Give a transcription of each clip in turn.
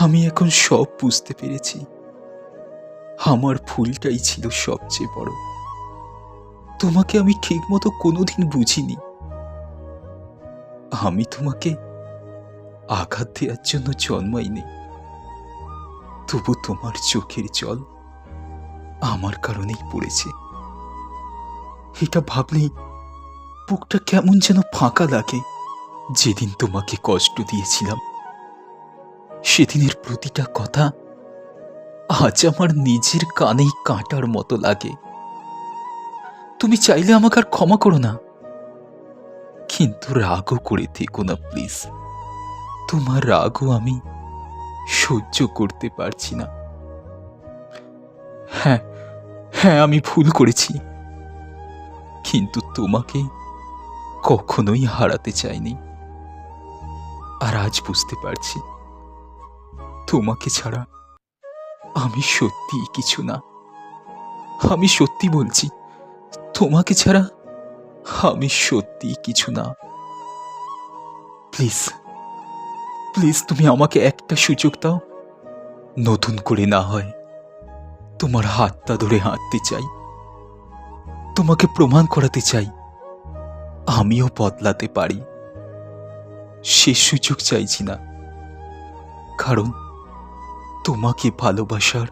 আমি এখন সব বুঝতে পেরেছি। আমার ভুলটাই ছিল সবচেয়ে বড়। তোমাকে আমি ঠিকমতো কোনোদিন বুঝিনি। আমি তোমাকে আঘাত দেওয়ার জন্য জন্মাইনি। তবু তোমার চোখের জল আমার কারণেই পড়েছে। এটা ভাবলেই বুকটা কেমন যেন ফাঁকা লাগে। যেদিন তোমাকে কষ্ট দিয়েছিলাম সেদিনের প্রতিটা কথা আজ আমার নিজের কানেই কাঁটার মতো লাগে। তুমি চাইলে আমাকে আর ক্ষমা করো না। কিন্তু রাগও করে থেকো না, প্লিজ। তোমার রাগও আমি সহ্য করতে পারছি না। হ্যাঁ হ্যাঁ আমি ভুল করেছি। কিন্তু তোমাকে কখনোই হারাতে চাইনি। আর আজ বুঝতে পারছি তোমাকে ছাড়া আমি সত্যিই কিছু না। আমি সত্যি বলছি, তোমাকে ছাড়া আমি সত্যিই কিছু না। প্লিজ প্লিজ তুমি আমাকে একটা সুযোগ দাও। নতুন করে না হয়, তোমার হাতটা ধরে হাঁটতে চাই। তোমাকে প্রমাণ করাতে চাই, আমিও বদলাতে পারি। সে সুযোগ চাইছি না, কারণ তোমাকে ভালোবাসার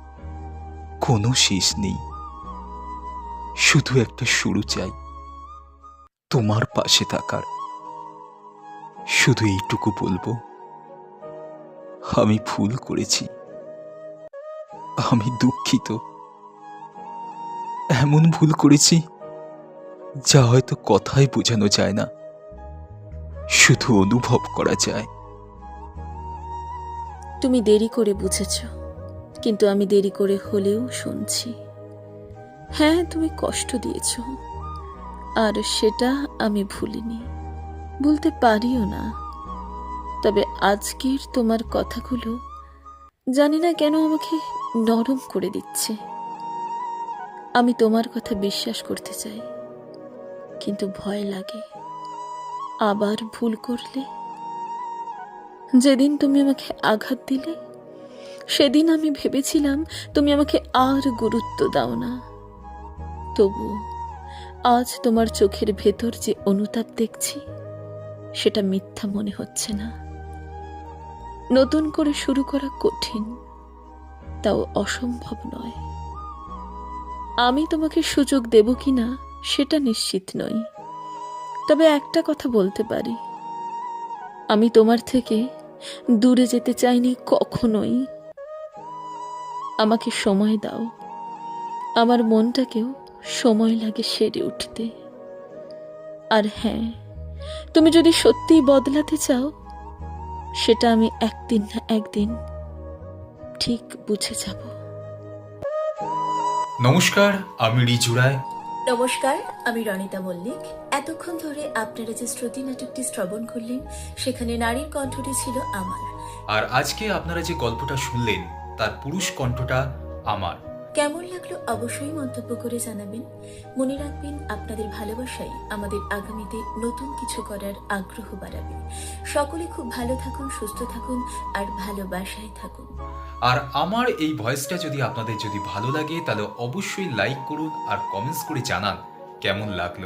কোনো শেষ নেই। শুধু একটা শুরু চাই, তোমার পাশে থাকার। শুধু এইটুকু বলব, আমি ভুল করেছি। আমি দুঃখিত। এমন ভুল করেছি, যা হয়তো কথায় বোঝানো যায় না, শুধু অনুভব করা যায়। তুমি দেরি করে বুঝেছ, কিন্তু আমি দেরি করে হলেও শুনছি। হ্যাঁ তুমি কষ্ট দিয়েছ, আর সেটা আমি ভুলিনি। বলতে পারিও না। তবে আজকের তোমার কথাগুলো জানি না কেন আমাকে নরম করে দিচ্ছে। আমি তোমার কথা বিশ্বাস করতে চাই, কিন্তু ভয় লাগে। আবার ভুল করলে যেদিন তুমি আমাকে আঘাত দিলে, সেদিন আমি ভেবেছিলাম তুমি আমাকে আর গুরুত্ব দাও না। তবু আজ তোমার চোখের ভেতর যে অনুতাপ দেখছি, সেটা মিথ্যা মনে হচ্ছে না। নতুন করে শুরু করা কঠিন, তাও অসম্ভব নয়। আমি তোমাকে সুযোগ দেব কি না, সেটা নিশ্চিত নই। তবে একটা কথা বলতে পারি। আমি তোমার থেকে দূরে যেতে চাইনি কখনোই। আমাকে সময় দাও। আমার মনটাকেও সময় লাগে সেরে উঠতে। আর হ্যাঁ তুমি যদি সত্যিই বদলাতে চাও সেটা আমি একদিন না একদিন ঠিক বুঝে যাব। নমস্কার আমি রিজু রায়। নমস্কার আমি রনিতা মল্লিক। এতক্ষণ ধরে আপনারা যে শ্রুতি নাটকটি শ্রবণ করলেন সেখানে নারীর কণ্ঠটি ছিল আমার। আর আজকে আপনারা যে গল্পটা শুনলেন তার পুরুষ কণ্ঠটা আমার। কেমন লাগল অবশ্যই মন্তব্য করে জানাবেন। মনে রাখবেন আপনাদের ভালোবাসাই আমাদের আগামীতে নতুন কিছু করার আগ্রহ বাড়াবে। সকলে খুব ভালো থাকুন সুস্থ থাকুন আর ভালোবাসায় থাকুন। আর আমার এই ভয়েসটা যদি আপনাদের যদি ভালো লাগে তাহলে অবশ্যই লাইক করুন আর কমেন্টস করে জানান কেমন লাগল।